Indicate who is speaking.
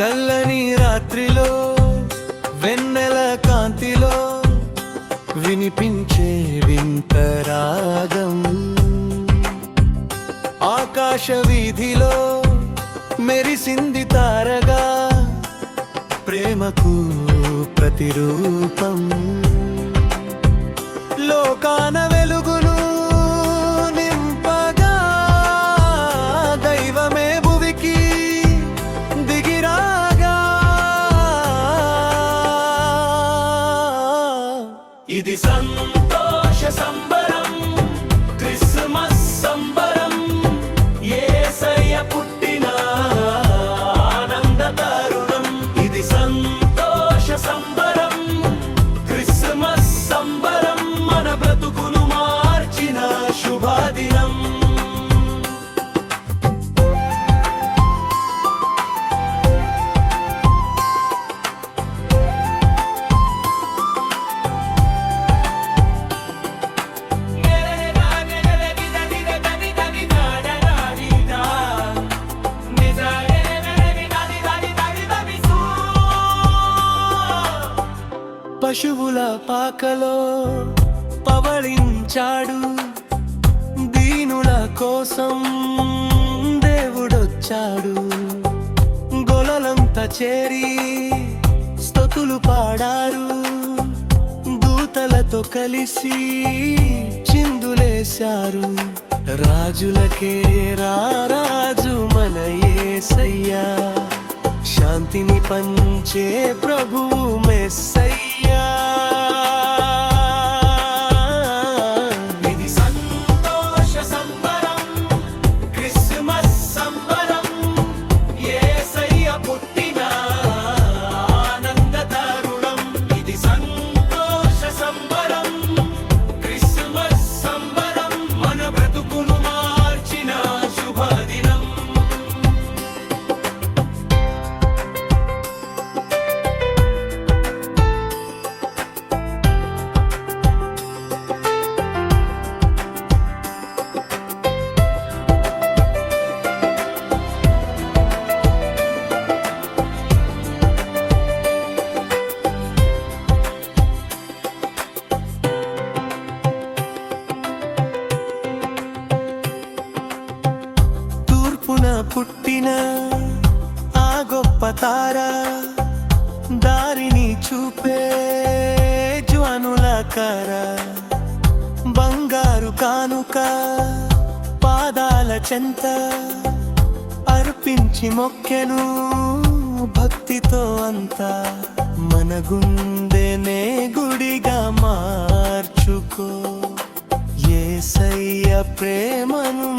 Speaker 1: చల్లని రాత్రిలో వెన్నెల కాంతిలో వినిపించే వింత రాగం ఆకాశ వీధిలో మెరిసింది తారగా ప్రేమకు ప్రతిరూపం. లోకాన Nisan పశువుల పాకలో పవళించాడు. దీనుల కోసం దేవుడొచ్చాడు. గొలలంతా చేరి స్థుతులు పాడారు. దూతలతో కలిసి చిందులేశారు. రాజులకే రాజు మన ఏసయ్యా. శాంతిని పంచే ప్రభు మెస్సయ్యా. పుట్టిన ఆ గొప్ప తార దారిని చూపే జ్వానుల కర బంగారు కానుక పాదాల చెంత అర్పించి మొక్కెను భక్తితో అంతా మన గుండెనే గుడిగా మార్చుకో. ఏసయ్య ప్రేమను